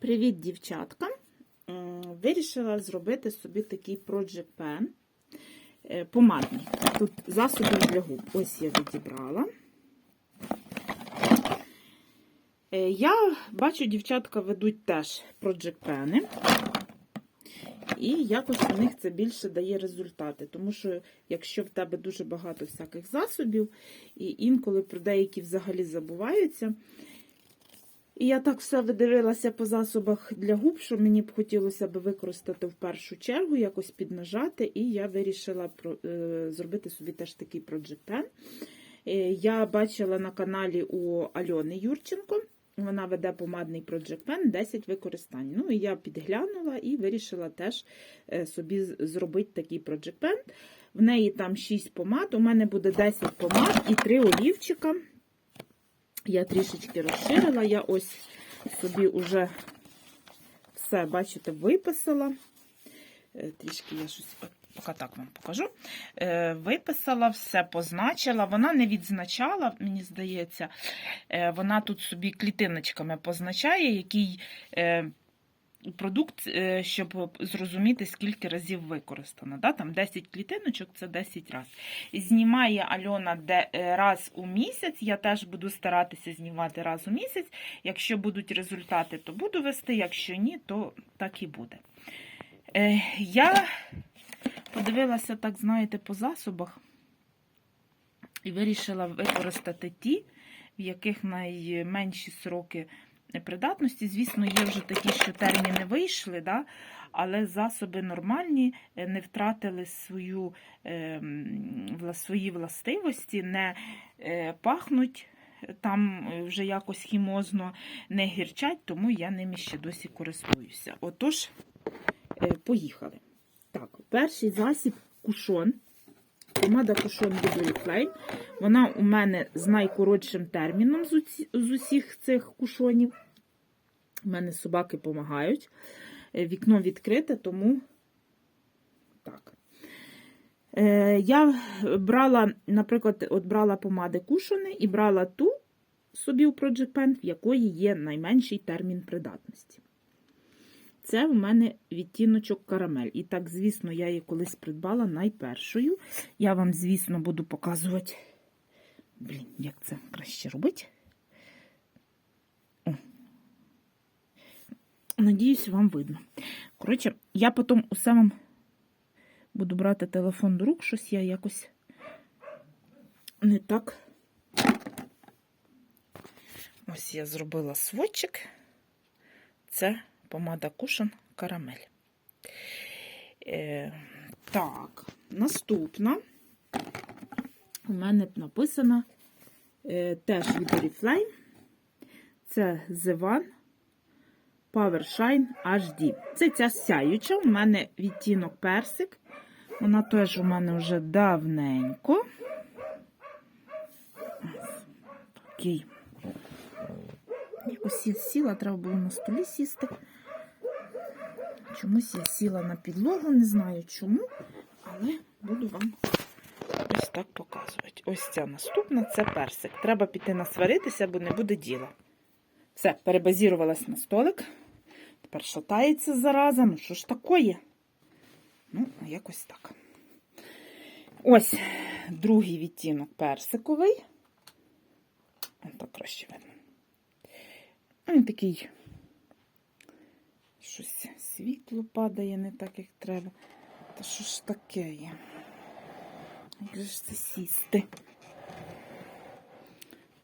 Привіт, дівчатка! Вирішила зробити собі такий Project Pen е, помадний. Тут засоби для губ. Ось я відібрала. Е, Я бачу, дівчатка ведуть теж Project Pen. І якось у них це більше дає результати. Тому що, якщо в тебе дуже багато всяких засобів, і інколи про деякі взагалі забуваються. І я так все видивилася по засобах для губ, що мені б хотілося б використати в першу чергу, якось піднажати, і я вирішила е, зробити собі теж такий. Е, я бачила на каналі у Альони Юрченко. Вона веде помадний Project Pen 10 використань. Ну і я підглянула і вирішила теж е, собі зробити такий Project Pen. В неї там 6 помад, у мене буде 10 помад і 3 олівчика. Я трішечки розширила, я ось собі вже все, бачите, виписала. Е, Трішки я щось поки так вам покажу. Е, Виписала все, позначила. Вона не відзначала, мені здається, Е, вона тут собі клітиночками позначає, який е, продукт, е, щоб зрозуміти, скільки разів використано. Да? Там 10 клітиночок це 10 разів. Знімає Альона е, раз у місяць. Я теж буду старатися знімати раз у місяць. Якщо будуть результати, то буду вести, якщо ні, то так і буде. Е, я подивилася, так знаєте, по засобах і вирішила використати ті, в яких найменші сроки придатності. Звісно, є вже такі, що терміни вийшли, да? але засоби нормальні, е, не втратили свою, е, свої властивості, не е, пахнуть там е, вже якось хімозно, не гірчать, тому я ними ще досі користуюся. Отож, поїхали. Так, перший засіб кушон. Помада Кушон від. Вона у мене з найкоротшим терміном з усіх цих кушонів. У мене собаки допомагають. Вікно відкрите, тому так. Е, я брала, наприклад, от брала помади кушони і брала ту собі у Project Pen, в якої є найменший термін придатності. Це в мене відтіночок карамель. І так, звісно, я її колись придбала найпершою. Я вам, звісно, буду показувати, блін, як це краще робити. Надіюсь, вам видно. Коротше, я потім усе вам буду брати телефон до рук, щось я якось не так. Ось я зробила сводчик. Це помада Кушен Карамель. Е, так, наступна у мене написана е, теж від Oriflame. Це The One Power Shine HD. Це ця сяюча, у мене відтінок персик. Вона теж у мене вже давненько. Ось Такий. Якось я сіла, треба було на столі сісти. Чомусь я сіла на підлогу, не знаю чому, але буду вам ось так показувати. Ось ця наступна це персик. Треба піти насваритися, бо не буде діла. Все, перебазірувалась на столик. Тепер шатається зараза. Ну, що ж такое? Ну, якось так. Ось другий відтінок персиковий. Ось так краще видно. Він такий щось світло падає не так, як треба. Та що ж таке є? Як же ж це сісти?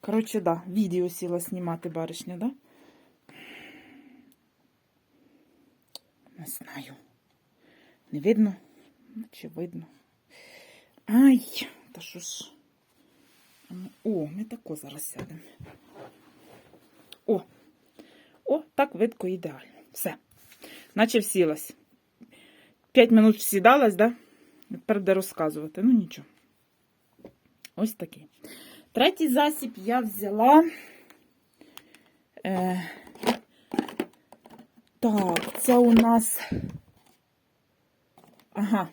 Коротше, да, відео сіла знімати баришня, да? Не знаю. Не видно? Чи видно? Ай, та що ж. Ну, О, ми тако зараз сядемо. О, о, так видко ідеально. Все. Наче всілась. П'ять минут сідалась, да? Тепер де розказувати. Ну нічого. Ось такий. Третій засіб я взяла. Е, так, це у нас. Ага.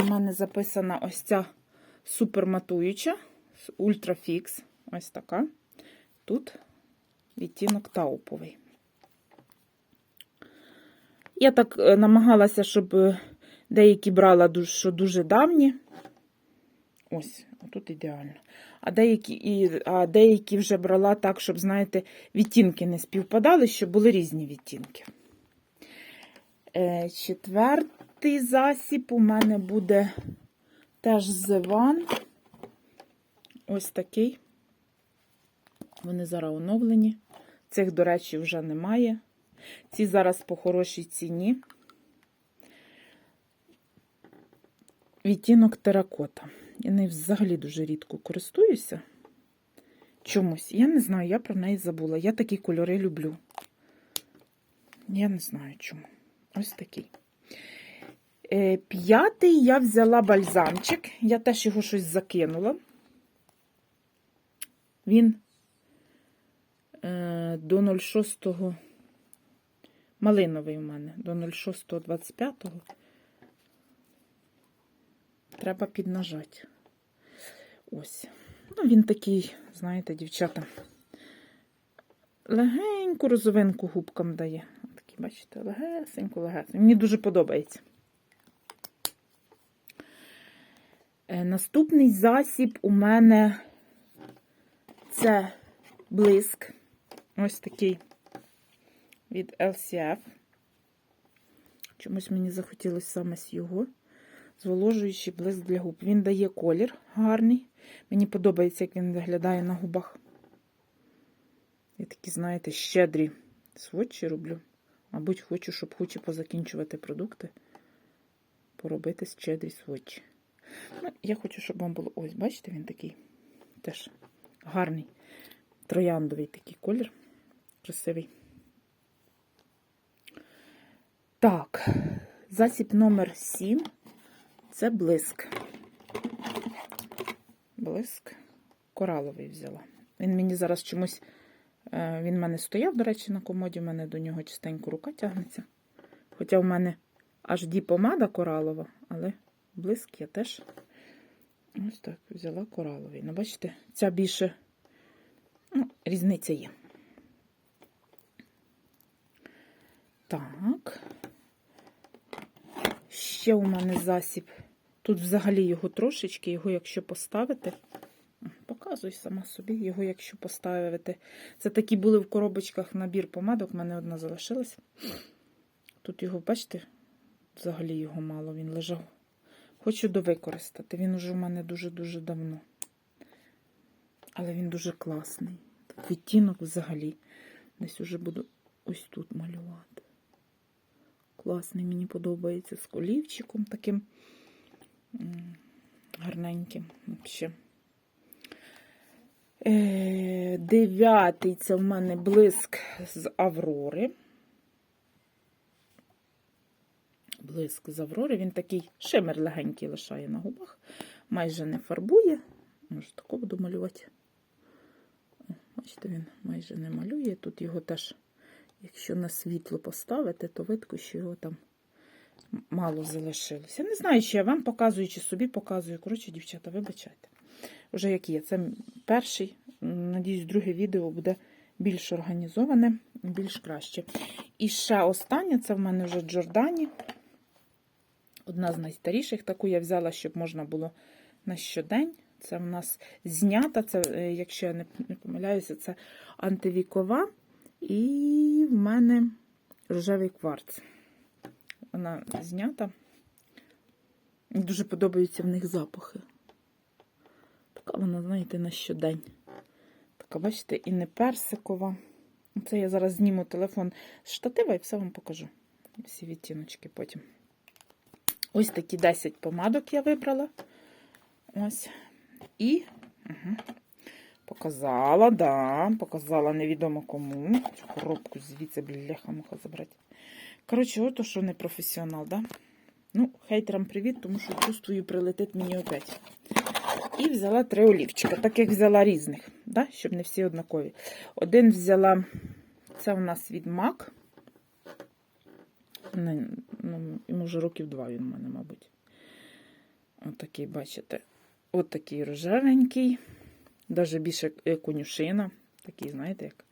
У мене записана ось ця суперматуюча Ультрафікс. Ось така. Тут відтінок тауповий. Я так е, намагалася, щоб е, деякі брала, що дуже давні. Ось, тут ідеально. А деякі, і, а деякі вже брала так, щоб, знаєте, відтінки не співпадали, щоб були різні відтінки. Е, четвертий засіб у мене буде теж зеван. Ось такий. Вони зараз оновлені. Цих, до речі, вже немає. Ці зараз по хорошій ціні. Відтінок теракота. Я нею взагалі дуже рідко користуюся. Чомусь. Я не знаю, я про неї забула. Я такі кольори люблю. Я не знаю чому. Ось такий. Е, П'ятий я взяла бальзамчик. Я теж його щось закинула. Він е, до 06 малиновий у мене, до 06.25. Треба піднажати. Ось. Ну, він такий, знаєте, дівчата, легеньку розовинку губкам дає. Такий, бачите, легесенько, легесенько. Мені дуже подобається. Е, Наступний засіб у мене це блиск. Ось такий від LCF. Чомусь мені захотілося саме з його. Зволожуючий блиск для губ. Він дає колір гарний. Мені подобається, як він виглядає на губах. Я такі, знаєте, щедрі сводчі роблю. Мабуть, хочу, щоб хочу позакінчувати продукти. Поробити щедрі сводчі. Ну, я хочу, щоб вам було. Ось, бачите, він такий теж гарний. Трояндовий такий колір. Красивий. Так, засіб номер 7 це блиск. Блиск кораловий взяла. Він мені зараз чомусь. е, Він в мене стояв, до речі, на комоді, в мене до нього частенько рука тягнеться. Хоча в мене ді помада коралова, але блиск я теж ось так взяла кораловий. Ну, бачите, ця більше ну, різниця є. Так. Ще у мене засіб. Тут взагалі його трошечки, його якщо поставити. Показуй сама собі, його якщо поставити. Це такі були в коробочках набір помадок, в мене одна залишилась. Тут його, бачите, взагалі його мало, він лежав. Хочу довикористати. Він уже у мене дуже-дуже давно. Але він дуже класний. Відтінок взагалі. Десь уже буду ось тут малювати. Класний, мені подобається з колівчиком таким м, гарненьким. Взагалі. Е, Дев'ятий це в мене блиск з Аврори. Блиск з Аврори. Він такий шимер легенький лишає на губах, майже не фарбує. Може, тако буду малювати. Бачите, він майже не малює. Тут його теж, якщо на світло поставити, то видко, що його там мало залишилося. Не знаю, чи я вам показую, чи собі показую. Коротше, дівчата, вибачайте. Уже як є. Це перший, надіюсь, друге відео буде більш організоване, більш краще. І ще останнє, це в мене вже Джордані. Одна з найстаріших, таку я взяла, щоб можна було на щодень. Це в нас знята, це, е, якщо я не, помиляюся, це антивікова. І в мене рожевий кварц. Вона знята. Дуже подобаються в них запахи. Така вона, знаєте, на щодень. Така, бачите, і не персикова. Це я зараз зніму телефон з штатива і все вам покажу. Всі відтіночки потім. Ось такі 10 помадок я вибрала. Ось. І угу. Показала, да, показала невідомо кому. Цю коробку звідси бляха-муха забрати. Коротше, ото що не професіонал, да? Ну, хейтерам привіт, тому що чувствую, прилетить мені опять. І взяла три олівчика, так як взяла різних, да? щоб не всі однакові. Один взяла, це у нас від MAC. Не, ну, йому вже років два він у мене, мабуть. Отакий, бачите, отакий рожевенький, навіть більше конюшина. Такий, знаєте, як.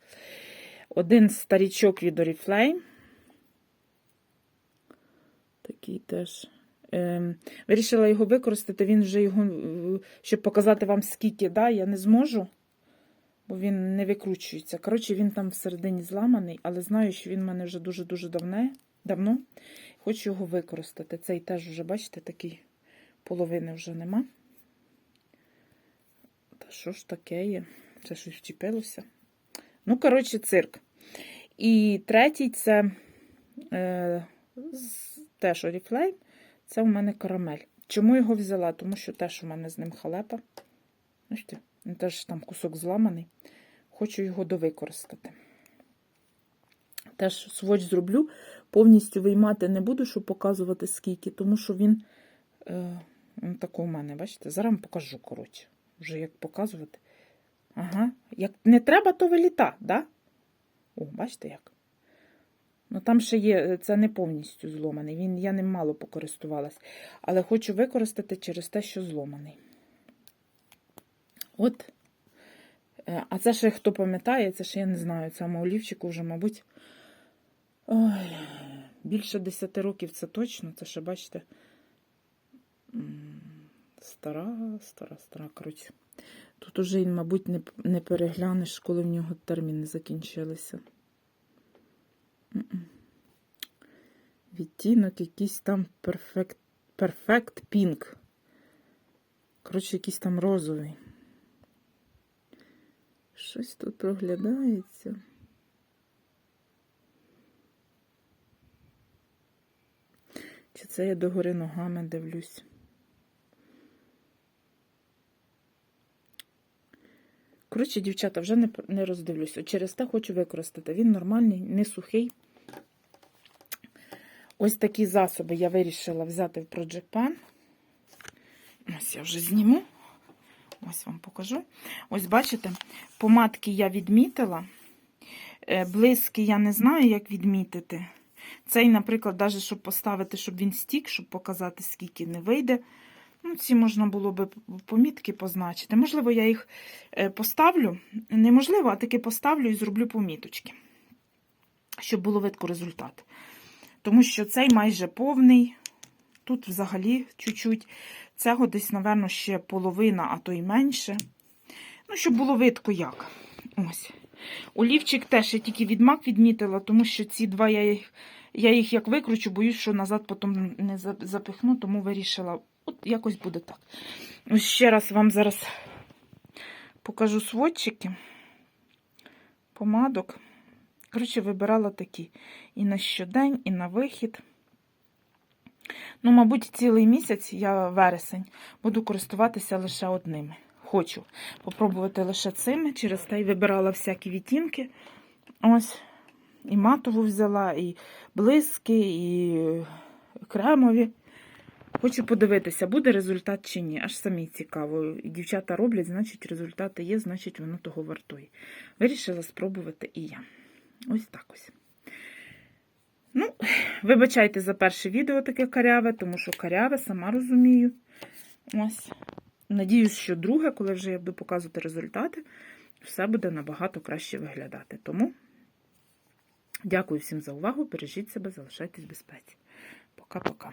Один старічок від Oriflame. такий теж. Ем, вирішила його використати, він вже його, е, щоб показати вам скільки, да, я не зможу, бо він не викручується. Коротше, він там всередині зламаний, але знаю, що він в мене вже дуже-дуже давно. Хочу його використати. Цей теж вже, бачите, такий половини вже нема. Та що ж таке є? Це щось вчепилося. Ну, коротше, цирк. І третій це е, теж Oriflame. Це у мене карамель. Чому його взяла? Тому що теж у мене з ним халепа. Бачите, теж там кусок зламаний. Хочу його довикористати. Теж сводч зроблю. Повністю виймати не буду, щоб показувати скільки, тому що він, е, такий у мене, бачите, зараз вам покажу, коротше. Вже як показувати. Ага. Як не треба, то виліта, да? О, бачите як? Ну там ще є, це не повністю зломаний. Він, я ним мало покористувалась. Але хочу використати через те, що зломаний. От. Е, А це ще хто пам'ятає, це ще я не знаю. Цьому олівчику вже, мабуть. Ой, більше 10 років це точно. Це ще, бачите. Стара, стара, стара, коротше. Тут уже, мабуть, не, не переглянеш, коли в нього терміни закінчилися. Відтінок якийсь там перфект, перфект пінк. Коротше, якийсь там розовий. Щось тут проглядається. Чи це я догори ногами дивлюсь? Коротше, дівчата, вже не, не роздивлюсь. От Через те хочу використати. Він нормальний, не сухий. Ось такі засоби я вирішила взяти в Project Pan. Ось я вже зніму. Ось вам покажу. Ось бачите, помадки я відмітила. Е, Блиски я не знаю, як відмітити. Цей, наприклад, навіть щоб поставити, щоб він стік, щоб показати, скільки не вийде. Ну, ці можна було би помітки позначити. Можливо, я їх е, поставлю. Неможливо, а таки поставлю і зроблю поміточки, щоб було видко результат. Тому що цей майже повний. Тут взагалі чуть-чуть. Цього десь, напевно, ще половина, а то й менше. Ну, щоб було видко як. Ось. Олівчик теж я тільки відмак відмітила, тому що ці два я їх, я їх як викручу, боюсь, що назад потім не запихну, тому вирішила, от якось буде так. Ось ще раз вам зараз покажу сводчики, помадок. Коротше, вибирала такі і на щодень, і на вихід. Ну, мабуть, цілий місяць, я вересень, буду користуватися лише одними. Хочу попробувати лише цими, через те й вибирала всякі відтінки. Ось, і матову взяла, і блиски, і кремові. Хочу подивитися, буде результат чи ні. Аж самі цікаво. Дівчата роблять, значить, результати є, значить, воно того вартує. Вирішила спробувати і я. Ось так ось. Ну, вибачайте за перше відео таке каряве, тому що каряве, сама розумію. Ось. Надіюсь, що друге, коли вже я буду показувати результати, все буде набагато краще виглядати. Тому дякую всім за увагу. Бережіть себе, залишайтесь в безпеці. Пока-пока.